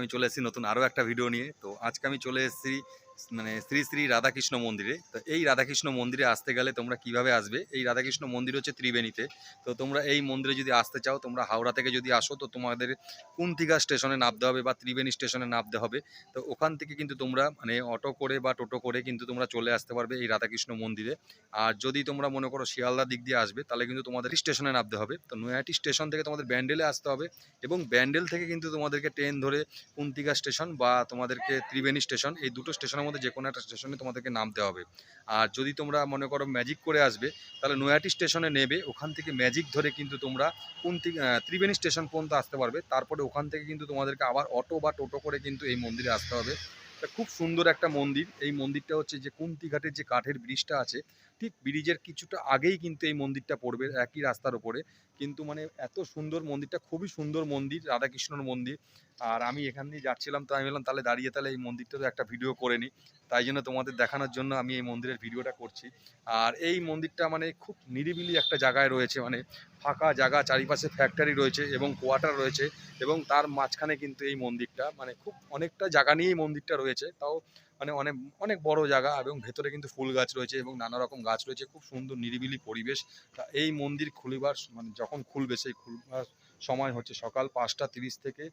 আমি চলে এসেছি নতুন আরও একটা ভিডিও নিয়ে। তো আজকে আমি চলে এসেছি মানে শ্রী শ্রী রাধাকৃষ্ণ মন্দিরে। তো এই রাধাকৃষ্ণ মন্দিরে আসতে গেলে তোমরা কীভাবে আসবে? এই রাধাকৃষ্ণ মন্দির হচ্ছে ত্রিবেণীতে। তো তোমরা এই মন্দিরে যদি আসতে চাও, তোমরা হাওড়া থেকে যদি আসো, তো তোমাদের কুন্তিকা স্টেশনে নামতে হবে বা ত্রিবেণী স্টেশনে নামতে হবে। তো ওখান থেকে কিন্তু তোমরা মানে অটো করে বা টোটো করে কিন্তু তোমরা চলে আসতে পারবে এই রাধাকৃষ্ণ মন্দিরে। আর যদি তোমরা মনে করো শিয়ালদা দিক দিয়ে আসবে, তাহলে কিন্তু তোমাদের স্টেশনে নামতে হবে। তো নয়াটি স্টেশন থেকে তোমাদের ব্যান্ডেলে আসতে হবে এবং ব্যান্ডেল থেকে কিন্তু তোমাদেরকে ট্রেন ধরে কুন্তিকা স্টেশন বা তোমাদেরকে ত্রিবেণী স্টেশন, এই দুটো স্টেশনের মধ্যে যে কোনো একটা স্টেশনে তোমাদেরকে নামতে হবে। আর যদি তোমরা মনে করো ম্যাজিক করে আসবে, তাহলে নয়াটি স্টেশনে নেবে, ওখান থেকে ম্যাজিক ধরে কিন্তু তোমরা কোন ত্রিবেণী স্টেশন পর্যন্ত আসতে পারবে। তারপরে ওখান থেকে কিন্তু তোমাদেরকে আবার অটো বা টোটো করে কিন্তু এই মন্দিরে আসতে হবে। খুব সুন্দর একটা মন্দির। এই মন্দিরটা হচ্ছে যে কুন্তিঘাটের যে কাঠের ব্রিজটা আছে ঠিক ব্রিজের কিছুটা আগেই কিন্তু এই মন্দিরটা পড়বে, একই রাস্তার ওপরে কিন্তু মানে এত সুন্দর মন্দিরটা, খুবই সুন্দর মন্দির, রাধাকৃষ্ণর মন্দির। আর আমি এখান দিয়ে যাচ্ছিলাম তো আমি বললাম তাহলে দাঁড়িয়ে তাহলে এই মন্দিরটারও একটা ভিডিও করে নিই। তাই জন্য তোমাদের দেখানোর জন্য আমি এই মন্দিরের ভিডিওটা করছি। আর এই মন্দিরটা মানে খুব নিরিবিলি একটা জায়গায় রয়েছে মানে ফাঁকা জায়গা, চারিপাশে ফ্যাক্টরি রয়েছে এবং কোয়ার্টার রয়েছে এবং তার মাঝখানে কিন্তু এই মন্দিরটা মানে খুব অনেকটা জায়গা নিয়েই মন্দিরটা রয়েছে। তাও মানে অনেক অনেক বড় জায়গা এবং ভেতরে কিন্তু ফুল গাছ রয়েছে এবং নানা রকম গাছ রয়েছে। খুব সুন্দর নিরিবিলি পরিবেশ। তা এই মন্দির খুলিবার মানে যখন খুলবে সেই খুলবার সময় হচ্ছে সকাল পাঁচটা তিরিশ থেকে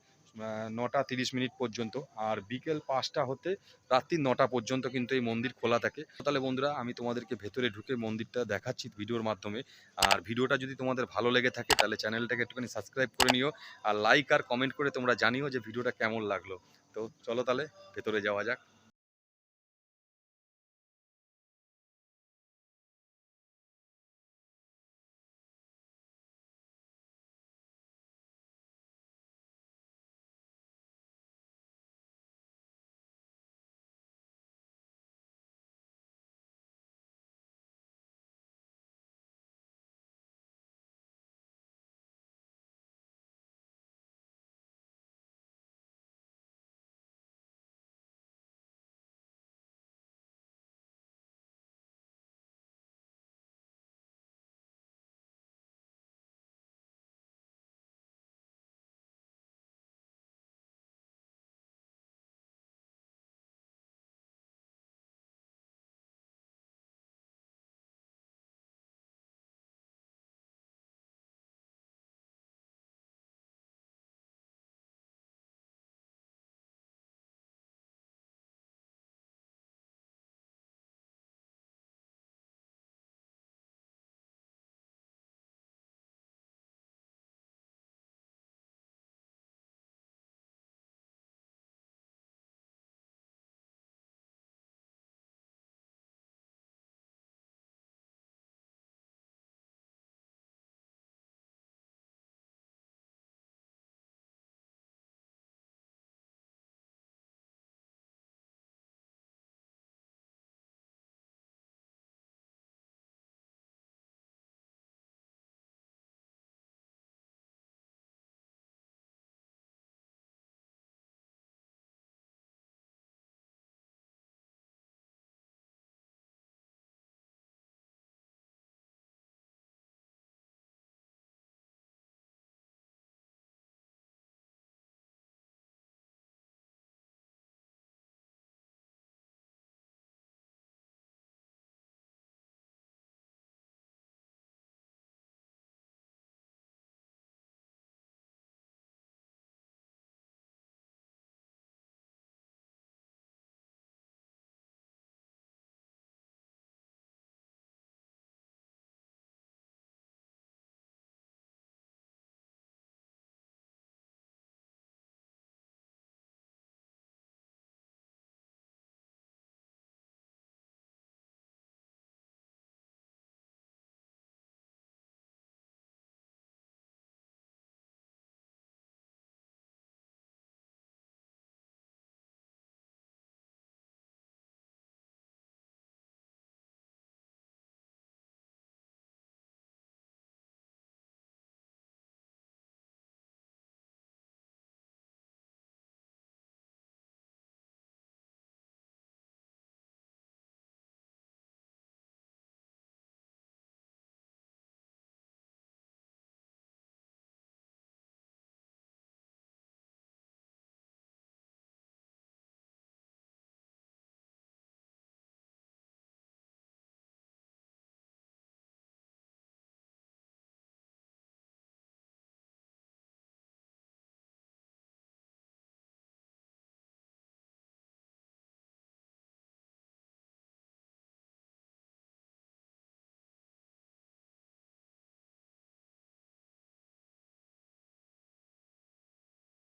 নটা তিরিশ মিনিট পর্যন্ত। আর বিকেল পাঁচটা হতে রাত্রি নটা পর্যন্ত কিন্তু এই মন্দির খোলা থাকে। তাহলে বন্ধুরা, আমি তোমাদেরকে ভেতরে ঢুকে মন্দিরটা দেখাচ্ছি ভিডিওর মাধ্যমে। আর ভিডিওটা যদি তোমাদের ভালো লেগে থাকে, তাহলে চ্যানেলটাকে একটুখানি সাবস্ক্রাইব করে নিও। আর লাইক আর কমেন্ট করে তোমরা জানিও যে ভিডিওটা কেমন লাগল। তো চলো তাহলে, ভেতরে যাওয়া যাক।